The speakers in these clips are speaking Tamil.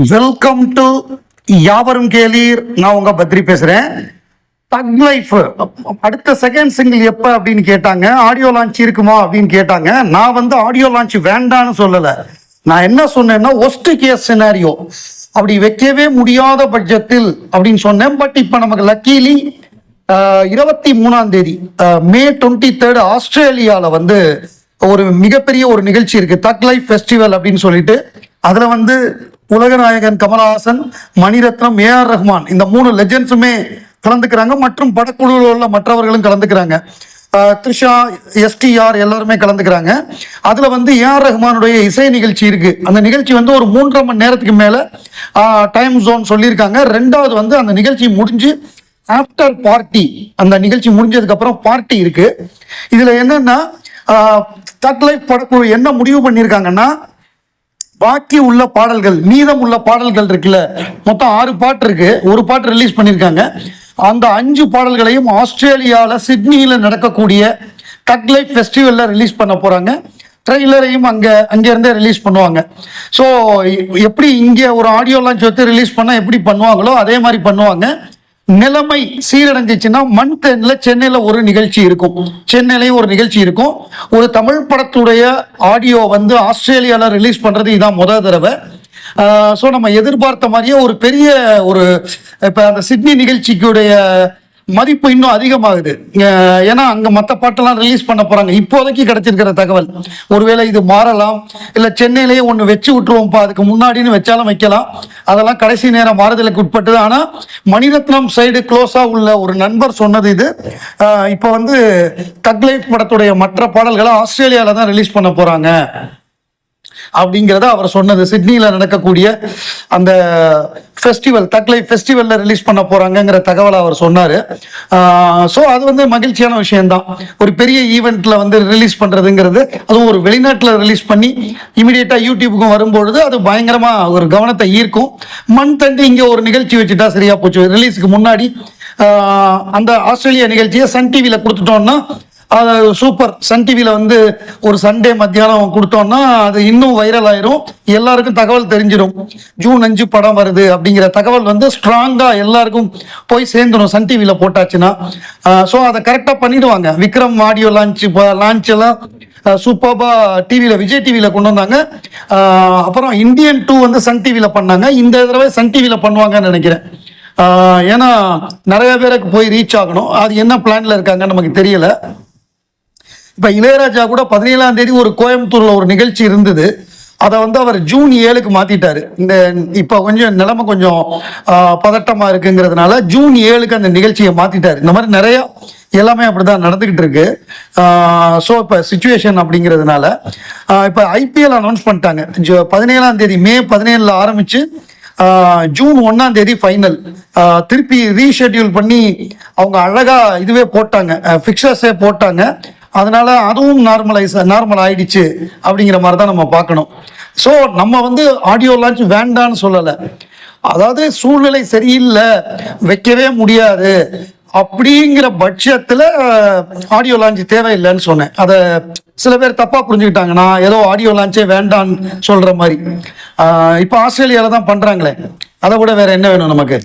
வெல்கம் டு யாவரும் கேளீர். நான் உங்க பத்ரி பேசுறேன். தக் லைஃப் அடுத்த செகண்ட் சிங்கிள் எப்ப அப்படின்னு கேட்டாங்க. ஆடியோ லான்ச் இருக்குமா அப்படின்னு கேட்டாங்க. நான் வந்து ஆடியோ லான்ச் வேண்டான்னு சொல்லல. நான் என்ன சொன்னேன்னா ஒஸ்ட் கேஸ் சினாரியோ அப்படி வைக்கவே முடியாத பட்சத்தில் அப்படின்னு சொன்னேன். பட் இப்போ நமக்கு லக்கீலி இருபத்தி மூணாம் தேதி மே டுவெண்ட்டி தேர்டு ஆஸ்திரேலியாவில் வந்து ஒரு மிகப்பெரிய ஒரு நிகழ்ச்சி இருக்கு. தக் லைஃப் ஃபெஸ்டிவல் அப்படின்னு சொல்லிட்டு. அதில் வந்து உலகநாயகன் கமலஹாசன் மணிரத்னம் ஏ ஆர் ரஹ்மான் இந்த மூணு லெஜெண்ட்ஸுமே கலந்துக்கிறாங்க மற்றும் படக்குழுவில் உள்ள மற்றவர்களும் கலந்துக்கிறாங்க. த்ரிஷா எஸ்டிஆர் எல்லாருமே கலந்துக்கிறாங்க. அதில் வந்து ஏ ஆர் ரஹ்மானுடைய இசை நிகழ்ச்சி இருக்குது அந்த நிகழ்ச்சி வந்து ஒரு மூன்றரை மணி நேரத்துக்கு மேலே டைம் ஜோன் சொல்லியிருக்காங்க. ரெண்டாவது வந்து அந்த நிகழ்ச்சி முடிஞ்சு ஆஃப்டர் பார்ட்டி அந்த நிகழ்ச்சி முடிஞ்சதுக்கப்புறம் பார்ட்டி இருக்குது இதில் என்னென்னா தட் லைஃப் படக்குழு என்ன முடிவு பண்ணியிருக்காங்கன்னா பாக்கி உள்ள பாடல்கள் மீதம் உள்ள பாடல்கள் இருக்குல்ல மொத்தம் ஆறு பாட்டு இருக்கு. ஒரு பாட்டு ரிலீஸ் பண்ணியிருக்காங்க அந்த அஞ்சு பாடல்களையும் ஆஸ்திரேலியாவில் சிட்னியில் நடக்கக்கூடிய டக் லைஃப் ஃபெஸ்டிவலில் ரிலீஸ் பண்ண போகிறாங்க ட்ரெய்லரையும் அங்கே அங்கேருந்தே ரிலீஸ் பண்ணுவாங்க. ஸோ எப்படி இங்கே ஒரு ஆடியோ லான்ச் வச்சு ரிலீஸ் பண்ணால் எப்படி பண்ணுவாங்களோ அதே மாதிரி பண்ணுவாங்க. நிலைமை சீரடைஞ்சிச்சுன்னா மந்த் எண்ட்ல சென்னையில ஒரு நிகழ்ச்சி இருக்கும். சென்னையிலையும் ஒரு நிகழ்ச்சி இருக்கும். ஒரு தமிழ் படத்துடைய ஆடியோ வந்து ஆஸ்திரேலியால ரிலீஸ் பண்றது இதான் முதல் தடவை. ஸோ நம்ம எதிர்பார்த்த மாதிரியே ஒரு பெரிய ஒரு இப்போ அந்த சிட்னி நிகழ்ச்சிக்குடைய மதிப்பு இன்னும் அதிகமாகுது. ஏன்னா அங்க மற்ற பாட்டெல்லாம் ரிலீஸ் பண்ண போறாங்க. இப்போதைக்கு கிடைச்சிருக்கிற தகவல். ஒருவேளை இது மாறலாம் இல்ல சென்னையிலேயே ஒன்று வச்சு விட்டுருவோம்ப்பா அதுக்கு முன்னாடின்னு வச்சாலும் வைக்கலாம். அதெல்லாம் கடைசி நேரம் மாறுதலுக்கு உட்பட்டது. ஆனா மணிரத்னம் சைடு க்ளோஸா உள்ள ஒரு நண்பர் சொன்னது இது. இப்போ வந்து தக் படத்துடைய மற்ற பாடல்களை ஆஸ்திரேலியால தான் ரிலீஸ் பண்ண போறாங்க. அப்படிங்கிறத அவர் சொன்னது. சிட்னியில் நடக்கக்கூடிய அந்த ஃபெஸ்டிவல் தக்லை ஃபெஸ்டிவலில் ரிலீஸ் பண்ண போகிறாங்கங்கிற தகவலை அவர் சொன்னார். ஸோ அது வந்து மகிழ்ச்சியான விஷயம்தான். ஒரு பெரிய ஈவெண்ட்டில் வந்து ரிலீஸ் பண்ணுறதுங்கிறது அதுவும் ஒரு வெளிநாட்டில் ரிலீஸ் பண்ணி இமீடியட்டாக யூடியூபுக்கும் வரும்பொழுது அது பயங்கரமாக ஒரு கவனத்தை ஈர்க்கும். மண் தண்டி இங்கே ஒரு நிகழ்ச்சி வச்சுட்டா சரியாக போச்சு. ரிலீஸுக்கு முன்னாடி அந்த ஆஸ்திரேலியா நிகழ்ச்சியை சன் டிவியில் கொடுத்துட்டோம்னா அது சூப்பர். சன் டிவியில் வந்து ஒரு சண்டே மத்தியானம் கொடுத்தோம்னா அது இன்னும் வைரல் ஆயிரும். எல்லாருக்கும் தகவல் தெரிஞ்சிடும் ஜூன் அஞ்சு படம் வருது அப்படிங்கிற தகவல் வந்து ஸ்ட்ராங்காக எல்லாருக்கும் போய் சேர்ந்துடும் சன் டிவியில் போட்டாச்சுன்னா. ஸோ அதை கரெக்டாக பண்ணிடுவாங்க. விக்ரம் ஆடியோ லான்ச் லான்ச் எல்லாம் சூப்பர்பா டிவியில் விஜய் டிவியில் கொண்டு வந்தாங்க. அப்புறம் இந்தியன் டூ வந்து சன் டிவியில் பண்ணாங்க. இந்த தடவை சன் டிவியில் பண்ணுவாங்கன்னு நினைக்கிறேன். ஏன்னா நிறைய பேருக்கு போய் ரீச் ஆகணும். அது என்ன பிளான்ல இருக்காங்கன்னு நமக்கு தெரியல. இப்போ இளையராஜா கூட பதினேழாம் தேதி ஒரு கோயம்புத்தூரில் ஒரு நிகழ்ச்சி இருந்தது. அதை வந்து அவர் ஜூன் ஏழுக்கு மாற்றிட்டார் இந்த இப்போ கொஞ்சம் நிலைமை கொஞ்சம் பதட்டமாக இருக்குங்கிறதுனால ஜூன் ஏழுக்கு அந்த நிகழ்ச்சியை மாற்றிட்டார் இந்த மாதிரி நிறையா எல்லாமே அப்படிதான் நடந்துக்கிட்டு இருக்கு. ஸோ இப்போ சுச்சுவேஷன் அப்படிங்கிறதுனால இப்போ ஐபிஎல் அனௌன்ஸ் பண்ணிட்டாங்க. ஜூ பதினேழாம் தேதி மே பதினேழில் ஆரம்பித்து ஜூன் ஒன்றாம் தேதி ஃபைனல் திருப்பி ரீஷெட்யூல் பண்ணி அவங்க அழகாக இதுவே போட்டாங்க. ஃபிக்சர்ஸே போட்டாங்க. அதனால அதுவும் நார்மலைஸ் நார்மல் ஆயிடுச்சு அப்படிங்கிற மாதிரி தான் நம்ம பார்க்கணும். ஸோ நம்ம வந்து ஆடியோ லான்ச் வேண்டான்னு சொல்லலை. அதாவது சூழ்நிலை சரியில்லை வைக்கவே முடியாது அப்படிங்கிற பட்சத்தில் ஆடியோ லான்ச் தேவையில்லைன்னு சொன்னேன். அதை சில பேர் தப்பாக புரிஞ்சுக்கிட்டாங்க. நான் ஏதோ ஆடியோ லான்ச்சே வேண்டான்னு சொல்கிற மாதிரி. இப்போ ஆஸ்திரேலியாவில் தான் பண்ணுறாங்களே அதை விட வேறு என்ன வேணும் நமக்கு?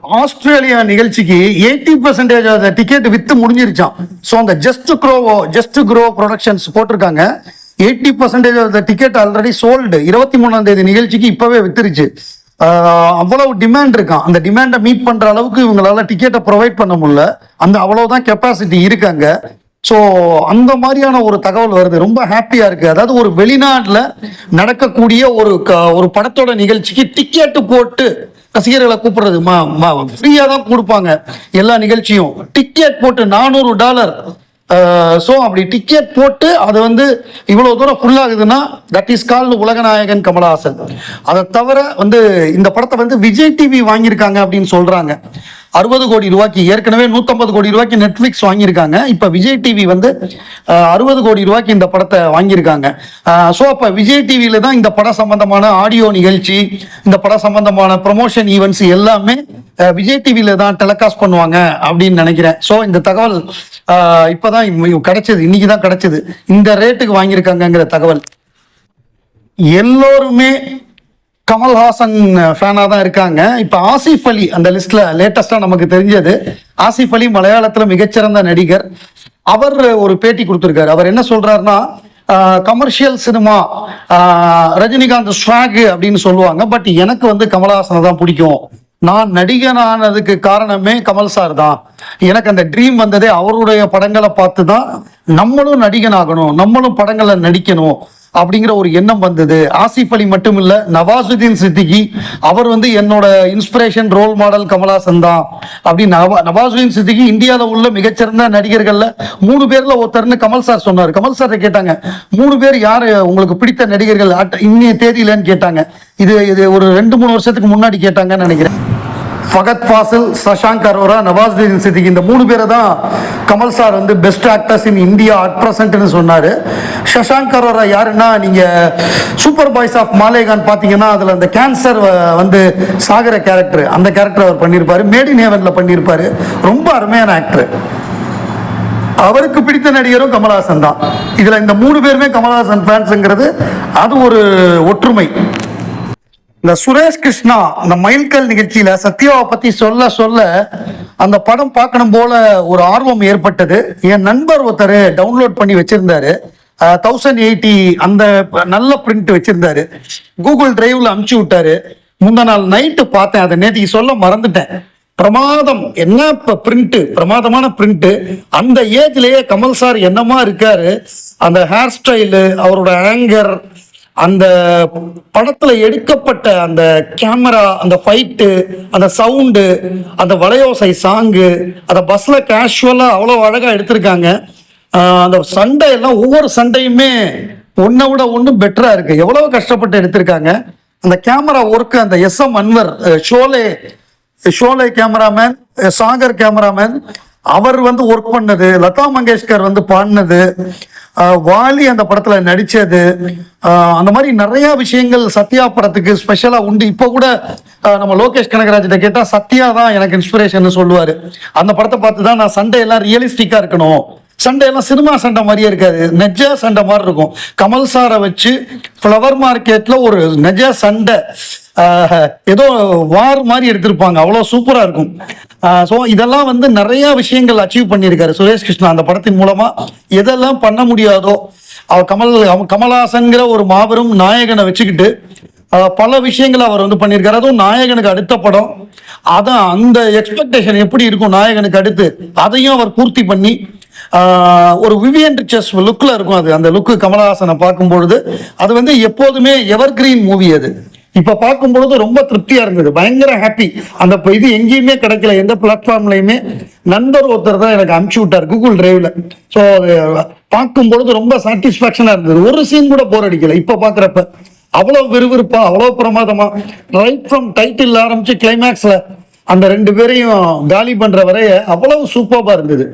ஆஸ்திரேலியா நிகழ்ச்சிக்கு எயிட்டி பர்சன்டேஜ் டிக்கெட் வித்து முடிஞ்சிருச்சான் ஸோ அந்த ஜஸ்ட் க்ரோவோ ஜஸ்ட் க்ரோ ப்ரொடக்ஷன்ஸ் போட்டிருக்காங்க. Eighty percentage of the ticket already sold இருபத்தி மூணாம் தேதி நிகழ்ச்சிக்கு இப்போவே வித்துருச்சு. அவ்வளவு டிமாண்ட் இருக்கான் அந்த டிமாண்டை மீட் பண்ற அளவுக்கு இவங்களால டிக்கெட்டை ப்ரொவைட் பண்ண முடியல. அந்த அவ்வளவுதான் கெப்பாசிட்டி இருக்காங்க. ஸோ அந்த மாதிரியான ஒரு தகவல் வருது. ரொம்ப ஹாப்பியா இருக்கு. அதாவது ஒரு வெளிநாட்டில் நடக்கக்கூடிய ஒரு க- ஒரு படத்தோட நிகழ்ச்சிக்கு டிக்கெட்டு போட்டு ரசிகர்களை கூப்பிடுறது. ஃப்ரீயாக தான் கொடுப்பாங்க. எல்லா நிகழ்ச்சியும். டிக்கெட் போட்டு நானூறு டாலர் ஸோ அப்படி டிக்கெட் போட்டு அது வந்து இவ்வளோ தூரம் ஃபுல்லாகுதுன்னா தட் இஸ் கால் உலகநாயகன் கமலஹாசன். அதை தவிர வந்து இந்த படத்தை வந்து விஜய் டிவி வாங்கியிருக்காங்க அப்படின்னு சொல்கிறாங்க அறுபது கோடி ரூபாய்க்கு ஏற்கனவே 150 கோடி ரூபாய்க்கு நெட்ஃப்ளிக்ஸ் வாங்கியிருக்காங்க. இப்போ விஜய் டிவி வந்து அறுபது கோடி ரூபாய்க்கு இந்த படத்தை வாங்கியிருக்காங்க. ஸோ அப்போ விஜய் டிவியில் தான் இந்த படம் சம்பந்தமான ஆடியோ நிகழ்ச்சி இந்த படம் சம்பந்தமான ப்ரொமோஷன் ஈவெண்ட்ஸ் எல்லாமே விஜய் டிவியில தான் டெலிகாஸ்ட் பண்ணுவாங்க அப்படின்னு நினைக்கிறேன். ஸோ இந்த தகவல் இப்போதான் கிடைச்சது. இன்னைக்கு தான் கிடைச்சது. இந்த ரேட்டுக்கு வாங்கியிருக்காங்கங்கிற தகவல். எல்லோருமே கமல்ஹாசன் ஃபேனாக தான் இருக்காங்க. இப்போ ஆசிஃப் அலி அந்த லிஸ்ட்ல லேட்டஸ்டாக நமக்கு தெரிஞ்சது. ஆசிஃப் அலி மலையாளத்தில் மிகச்சிறந்த நடிகர். அவர் ஒரு பேட்டி கொடுத்துருக்காரு. அவர் என்ன சொல்றாருன்னா கமர்ஷியல் சினிமா ரஜினிகாந்த் ஸ்வாக் அப்படின்னு சொல்லுவாங்க. பட் எனக்கு வந்து கமல்ஹாசனை தான் பிடிக்கும். நான் நடிகனானதுக்கு காரணமே கமல் சார் தான். எனக்கு அந்த ட்ரீம் வந்ததே அவருடைய படங்களை பார்த்து தான் நம்மளும் நடிகன் ஆகணும் நம்மளும் படங்களை நடிக்கணும் அப்படிங்கிற ஒரு எண்ணம் வந்தது. ஆசிஃப் அலி மட்டும் இல்லை நவாசுதீன் சித்திகி அவர் வந்து என்னோட இன்ஸ்பிரேஷன் ரோல் மாடல் கமலாசன் தான். அப்படின்னு நவா- நவாசுதீன் சித்திகி இந்தியாவில் உள்ள மிகச்சிறந்த நடிகர்களில் மூணு பேரில் ஒருத்தர்னு கமல் சார் சொன்னார். கமல் சார் கேட்டாங்க மூணு பேர் யார்? உங்களுக்கு பிடித்த நடிகர்கள் at- இன்னைய தேதியிலன்னு கேட்டாங்க. இது இது ஒரு ரெண்டு மூணு வருஷத்துக்கு முன்னாடி கேட்டாங்கன்னு நினைக்கிறேன். ஃபகத் ஃபாசில் சஷாங்க் அரோரா நவாஸ்தீன் சித்திக் இந்த மூணு பேரை தான் கமல் சார் வந்து best actors in India at ப்ரெசன்ட்னு சொன்னார். சஷாங்க் அரோரா யாருன்னா நீங்கள் சூப்பர் பாய்ஸ் ஆஃப் மாலேகான் பார்த்தீங்கன்னா அதில் அந்த கேன்சர் வந்து சாகர கேரக்டர் அந்த கேரக்டர் அவர் பண்ணியிருப்பாரு மேடி நேவனில் பண்ணியிருப்பார் ரொம்ப அருமையான ஆக்டர் அவருக்கு பிடித்த நடிகரும் கமல்ஹாசன் தான். இதில் இந்த மூணு பேருமே கமல்ஹாசன் ஃபேன்ஸுங்கிறது அது ஒரு ஒற்றுமை. இந்த சுரேஷ் கிருஷ்ணா அந்த மைல்கல் நிகழ்ச்சியில சத்யாவை பத்தி சொல்ல சொல்ல அந்த படம் பார்க்கணும் போல ஒரு ஆர்வம் ஏற்பட்டது. என் நண்பர் ஒருத்தர் டவுன்லோட் பண்ணி வச்சிருந்தாரு. தௌசண்ட் எயிட்டி அந்த நல்ல பிரிண்ட் வச்சிருந்தாரு. கூகுள் டிரைவ்ல அமுச்சு விட்டாரு. முந்தா நாள் நைட்டு பார்த்தேன். அதை நேற்றுக்கு சொல்ல மறந்துட்டேன். பிரமாதம். என்ன இப்ப பிரிண்ட் பிரமாதமான பிரிண்ட் அந்த ஏஜ்லயே கமல் சார் என்னமா இருக்காரு? அந்த ஹேர் ஸ்டைலு அவரோட ஆங்கர் அந்த படத்துல எடுக்கப்பட்ட அந்த கேமரா அந்த ஃபைட்டு அந்த சவுண்டு அந்த வளையோசை சாங்கு அந்த பஸ்ல கேஷுவலா அவ்வளோ அழகா எடுத்திருக்காங்க. அந்த சண்டை எல்லாம் ஒவ்வொரு சண்டையுமே ஒன்றை விட ஒன்று பெட்டரா இருக்கு. எவ்வளவு கஷ்டப்பட்டு எடுத்திருக்காங்க. அந்த கேமரா ஒர்க்கு அந்த S M Anwar Sholay Sholay cameraman Sagar cameraman அவர் வந்து ஒர்க் பண்ணது லதா மங்கேஷ்கர் வந்து பாடினது வாலி அந்த படத்துல நடிச்சது. அந்த மாதிரி நிறைய விஷயங்கள் சத்யா படத்துக்கு ஸ்பெஷலா உண்டு. இப்போ கூட நம்ம லோகேஷ் கனகராஜ்கிட்ட கேட்டா சத்யா தான் எனக்கு இன்ஸ்பிரேஷன் சொல்லுவாரு. அந்த படத்தை பார்த்து தான் நான் சண்டே எல்லாம் ரியலிஸ்டிக்கா இருக்கணும். சண்டையெல்லாம் சினிமா சண்டை மாதிரியே இருக்காது. நெஜ சண்டை மாதிரி இருக்கும். கமல் சாரை வச்சு ஃப்ளவர் மார்க்கெட்டில் ஒரு நெஜ சண்டை. ஏதோ வார் மாதிரி எடுத்திருப்பாங்க. அவ்வளோ சூப்பராக இருக்கும். ஸோ இதெல்லாம் வந்து நிறைய விஷயங்கள் அச்சீவ் பண்ணியிருக்காரு சுரேஷ் கிருஷ்ணா அந்த படத்தின் மூலமாக எதெல்லாம் பண்ண முடியாதோ அவர் கமல் அவன் கமல்ஹாசன்கிற ஒரு மாபெரும் நாயகனை வச்சுக்கிட்டு பல விஷயங்களை அவர் வந்து பண்ணியிருக்காரு. அதுவும் நாயகனுக்கு அடுத்த படம். அதான் அந்த எக்ஸ்பெக்டேஷன் எப்படி இருக்கும் நாயகனுக்கு அடுத்து. அதையும் அவர் பூர்த்தி பண்ணி ஒரு விவியன் ரிச்சஸ் லுக்கில் இருக்கும் அது. அந்த லுக்கு கமலஹாசனை பார்க்கும் பொழுது அது வந்து எப்போதுமே எவர் கிரீன் மூவி அது. இப்போ பார்க்கும் பொழுது ரொம்ப திருப்தியாக இருந்தது. பயங்கர ஹாப்பி அந்த இது எங்கேயுமே கிடைக்கல. எந்த பிளாட்ஃபார்ம்லையுமே நண்பர் ஒருத்தர் தான் எனக்கு அனுப்பிச்சு விட்டார் கூகுள் டிரைவில் ஸோ பார்க்கும் பொழுது ரொம்ப சாட்டிஸ்ஃபேக்ஷனாக இருந்தது. ஒரு சீன் கூட போர் அடிக்கல. இப்போ பார்க்குறப்ப அவ்வளோ விறுவிறுப்பா அவ்வளோ பிரமாதமா ரைட் ஃப்ரம் டைட்டில் ஆரம்பிச்சு கிளைமேக்ஸில் அந்த ரெண்டு பேரையும் காலி பண்ணுற வரைய அவ்வளவு சூப்பராக இருந்தது.